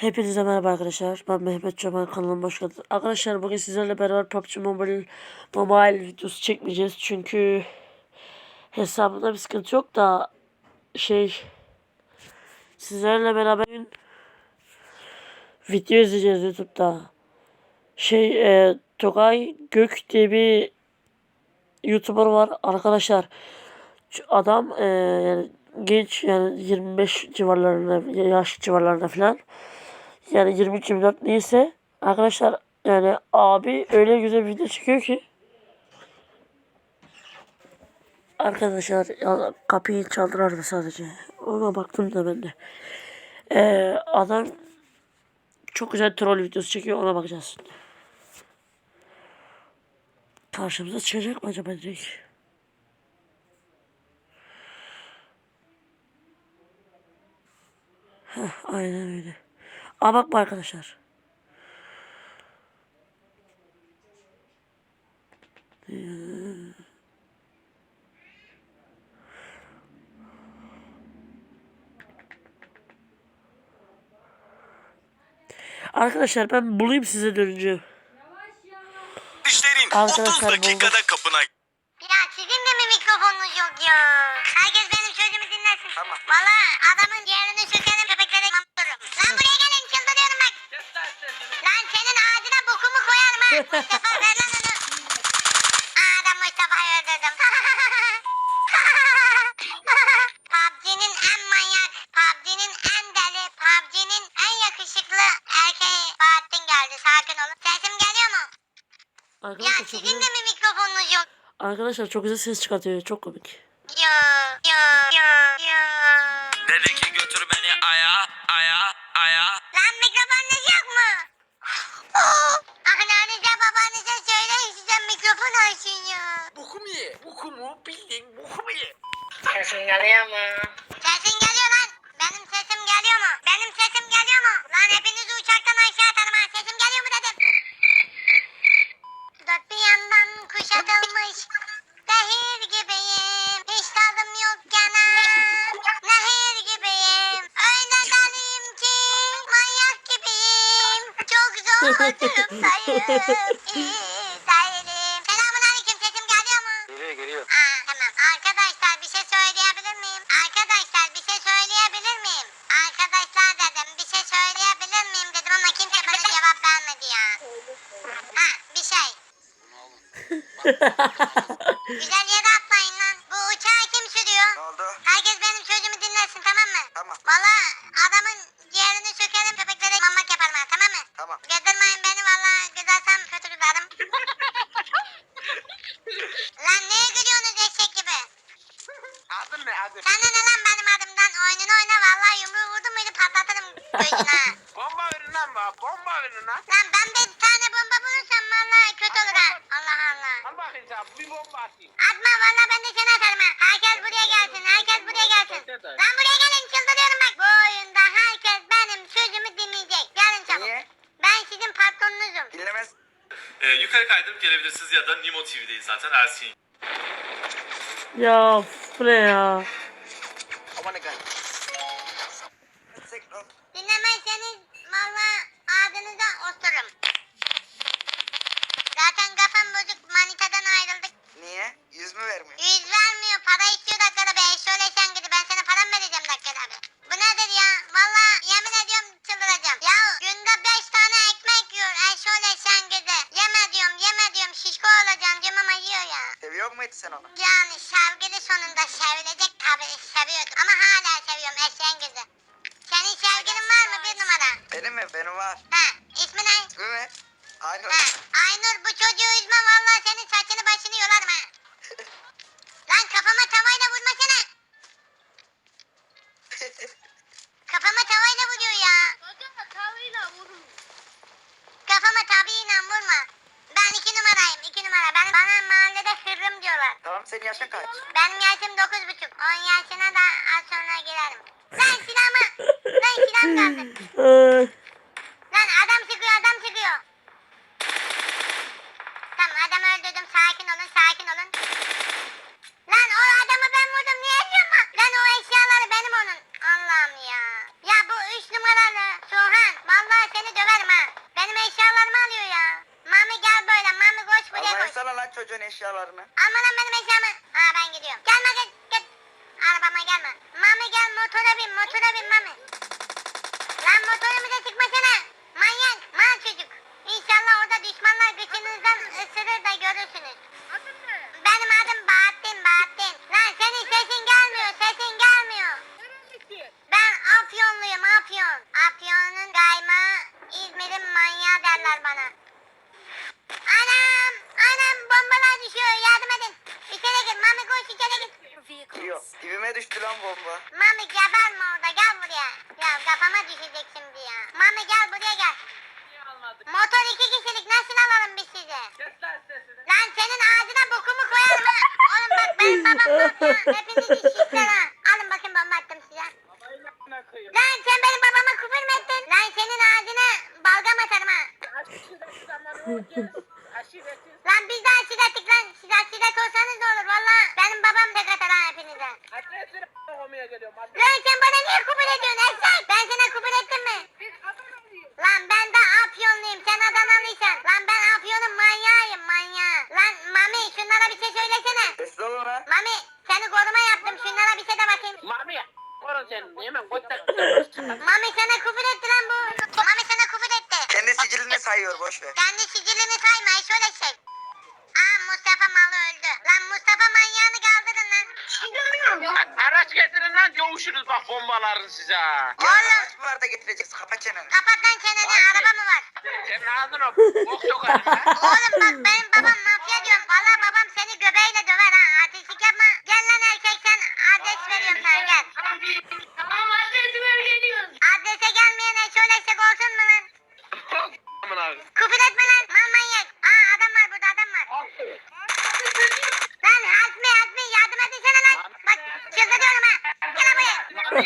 Hepinize merhaba arkadaşlar. Ben Mehmet Cemal kanalıma hoş geldiniz. Arkadaşlar bugün sizlerle beraber PUBG Mobile, Mobile videosu çekmeyeceğiz. Çünkü hesabımda bir sıkıntı yok da şey sizlerle beraber video izleyeceğiz YouTube'da. Şey e, Togay Gök diye bir YouTuber var arkadaşlar. Adam e, yani genç yani 25 civarlarında yaş civarlarında falan. Yani 23-24 neyse arkadaşlar yani abi öyle güzel bir video çıkıyor ki Arkadaşlar ya, kapıyı çaldılardı sadece. Ona baktım da ben de. Ee, adam çok güzel troll videosu çekiyor ona bakacağız. Karşımıza çıkacak mı acaba direkt? Heh, aynen öyle. Aa bakma arkadaşlar. Arkadaşlar ben bulayım size dönünce. İşlerin Arkadaşlar 30 dakikada bulduk. kapına Ya sizin de mi mikrofonunuz yok ya? Herkes benim sözümü dinlesin. Tamam. Valla adamın ciğerini sökerim adam Mustafa'yı öldürdüm. PUBG'nin en manyak, PUBG'nin en deli, PUBG'nin en yakışıklı erkeği Bahattin geldi. Sakin olun. Sesim geliyor mu? Ya Arkadaşlar çok sizin güzel. de mi mikrofonunuz yok? Arkadaşlar çok güzel ses çıkartıyor. Çok komik. Ya ya ya ya. Dedi ki götür beni aya aya aya Lan mikrofonunuz yok mu? Anneannenize babanıza söyleyin size açsın ya. Bokumu ye bokumu bildin bokumu ye Sesin geliyor mu? Sesin geliyor lan. Benim sesim geliyor mu? Benim sesim geliyor mu? Lan hepinizi uçaktan aşağı atarım ha. Sesim geliyor mu dedim. Dört bir yandan kuşatılmış. Zehir gibiyim. Hiç tadım yok gene. Nehir gibiyim. Öyle deliyim ki manyak gibiyim. Çok zor durumdayım. Güzel yere atlayın lan. Bu uçağı kim sürüyor? Ne oldu? Herkes benim sözümü dinlesin tamam mı? Tamam. Valla adamın ciğerini sökerim köpeklere mamak yaparım ha tamam mı? Tamam. Götürmeyin beni valla güdersem kötü güderim. lan neye gülüyorsunuz eşek gibi? Adın ne adın? Sana ne lan benim adımdan? Oyununu oyna vallahi yumruğu vurdum muydu patlatırım gözüne. Bomba verin lan bana bomba verin lan lan ben bir tane bomba bulursam vallahi kötü olur ha. Allah Allah. Al bakayım sen bir bomba atayım Atma vallahi ben de seni atarım ha. Herkes buraya gelsin. Herkes buraya gelsin. Lan buraya gelin çıldırıyorum bak. Bu oyunda herkes benim sözümü dinleyecek. Gelin çabuk. Niye? Ben sizin patronunuzum. Dinlemez Ee, yukarı kaydırıp gelebilirsiniz ya da Nimo TV'deyiz zaten Ersin. ya bu ne ya? Aman ne Dinlemezseniz vallahi ağzınıza osururum. Zaten kafam bozuk manitadan ayrıldık. Niye? Yüz mü vermiyor? Yüz vermiyor para istiyor Benim var Ha ismi ne? İsmi mi? Aynı Ha, Aynur bu çocuğu üzme vallahi senin saçını başını yolarım ha. Lan kafama tavayla vurmasana. Kafama tavayla vuruyor ya. Kafama tabiyle vurma. Ben iki numarayım iki numara. Ben, bana mahallede sırrım diyorlar. Tamam senin yaşın kaç? Benim yaşım dokuz buçuk. On yaşına da az sonra girerim. Lan silahımı. Lan silahım kaldı. çıkıyor adam çıkıyor. Tamam adamı öldürdüm sakin olun sakin olun. Lan o adamı ben vurdum niye yazıyorum lan? O eşyaları benim onun. Allah'ım ya. Ya bu üç numaralı Suhan vallahi seni döverim ha. Benim eşyalarımı alıyor ya. Mami gel böyle Mami koş buraya koş. Allah'ım sana lan çocuğun eşyalarını. Aman lan benim eşyamı. Aa ben gidiyorum. Gelme git git. Arabama gelme. Mami gel motora bin motora bin Mami. Lan motorumuza çıkmasana. Götünüzden ısırır da görürsünüz. Benim adım Bahattin Bahattin. Lan senin sesin gelmiyor sesin gelmiyor. Ben Afyonluyum Afyon. Afyon'un kaymağı İzmir'in manyağı derler bana. Anam! Anam bombalar düşüyor yardım edin. İçeri gir Mami koş içeri gir. Yok. Dibime düştü lan bomba. Mami geberme orada gel buraya. Ya kafama düşecek şimdi ya. Mami gel buraya gel. Motor iki kişilik nasıl alalım biz sizi? Lan senin ağzına bokumu koyarım ha. Oğlum bak benim babam ne yapıyor? Hepinizi şişler ha. Alın bakın bomba attım size. Lan sen benim babama küfür mü ettin? Lan senin ağzına balgam atarım ha. Lan biz de aşirettik lan. Siz aşiret olsanız da olur valla. Benim babam tek atar ha hepinize. Lan sen bana niye küfür ediyorsun eşek? Ben sana küfür? Lan ben de Afyonluyum sen Adanalıysan. Lan ben Afyon'un manyağıyım manyağı. Lan Mami şunlara bir şey söylesene. Sesli lan. Mami seni koruma yaptım şunlara bir şey de bakayım. Mami, korun sen. Hemen koy da. Mami sana küfür etti lan bu. Mami sana küfür etti. Kendi sicilini sayıyor boş ver. Kendi sicilini sayma şöyle şey. Aa Mustafa malı öldü. Lan Mustafa manyağını lan. Araç getirin lan dövüşürüz bak bombaların size. ha. Ya Oğlum. araç mı var da getireceksin? Kapa çeneni. Kapat lan çeneni araba mı var? Senin ağzına bok sokarım ha. Oğlum bak benim babam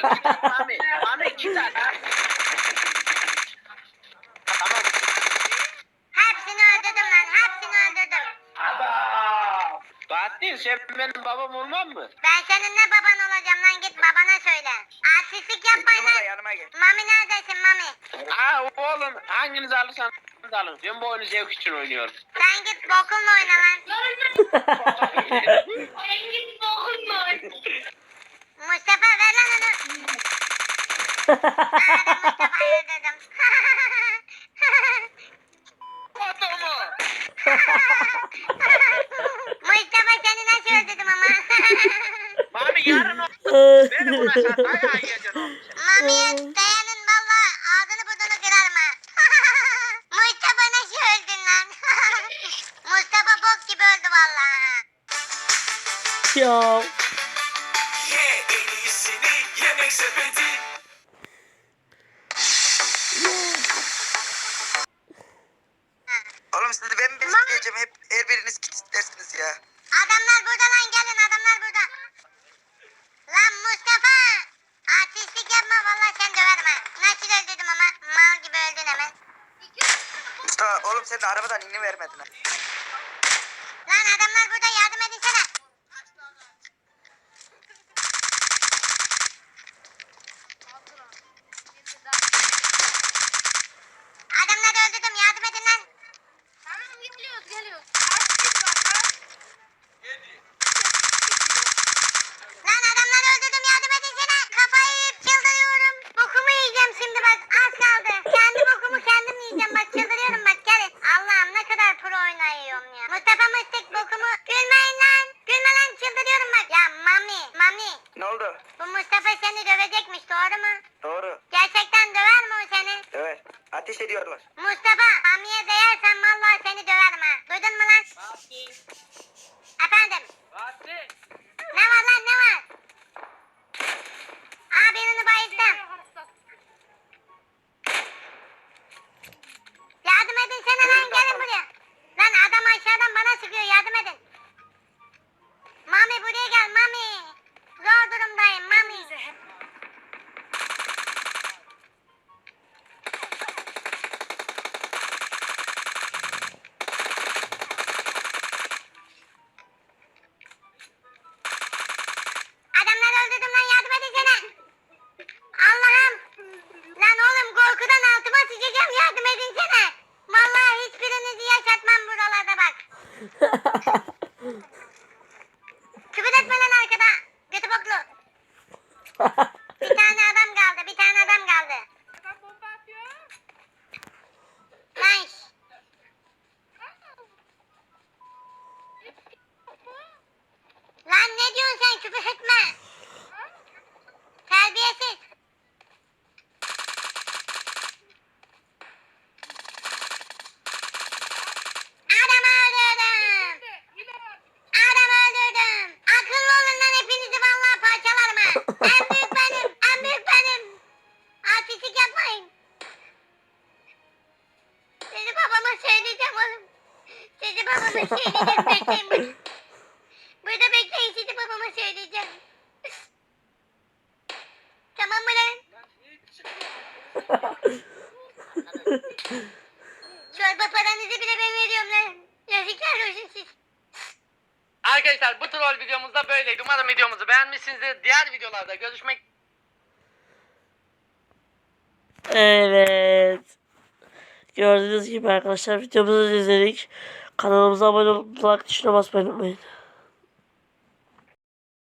Mami, Mami iki tane. Tamam. Hepsini öldürdüm lan. Hepsini öldürdüm. Bahattin sen benim babam olmam mı? Ben senin ne baban olacağım lan git babana söyle. Artistlik yapmayın lan. yanıma gel. Mami neredesin Mami? Ha oğlum hanginizi alırsanız alın. Ben bu oyunu zevk için oynuyorum. Sen git bokunla oyna lan. Mustafa ver lan onu. Aa, ben Mustafa'yı öldürdüm. Adamı. Mustafa seni nasıl öldürdüm ama. Mami yarın o. Beni buna sen ayağı yiyeceksin yemek sepeti. Oğlum sizi ben mi besleyeceğim? Hep her biriniz git istersiniz ya. Adamlar burada lan gelin adamlar burada. Lan Mustafa. Artistlik yapma valla sen döverim ha. Nasıl öldürdüm ama mal gibi öldün hemen. Mustafa oğlum sen de arabadan ini vermedin ha. Lan adamlar burada yardım edinsene. Öldürdüm yardım edin lan. Tamam geliyoruz geliyoruz. Lan adamları öldürdüm yardım edinsene. Kafayı yiyip çıldırıyorum. Bokumu yiyeceğim şimdi bak az kaldı. Kendi bokumu kendim yiyeceğim bak çıldırıyorum bak gelin. Allah'ım ne kadar pro oynuyorum ya. Mustafa Mıstık bokumu. Gülmeyin lan. Gülme lan çıldırıyorum bak. Ya Mami Mami. Ne oldu? Bu Mustafa seni dövecekmiş doğru mu? Doğru. Gerçekten döver mi o seni? Evet. Ateş ediyorlar. Mustafa Mami'ye değersen vallahi seni döverim ha. Duydun mu lan? Efendim? Bahattin. Ne var lan ne var? Aa birini bayıldım. Yardım edin sana lan gelin buraya. Lan adam aşağıdan bana sıkıyor yardım edin. Bekleyin burada. Bekleyin sizi babama söyleyeceğim. Tamam mı lan? Çorba paranızı bile ben veriyorum lan. Yazıklar olsun siz. Arkadaşlar bu troll videomuz da böyleydi. Umarım videomuzu beğenmişsinizdir. Diğer videolarda görüşmek Evet. Gördüğünüz gibi arkadaşlar videomuzu izledik. Kanalımıza abone olup like tuşuna basmayı unutmayın.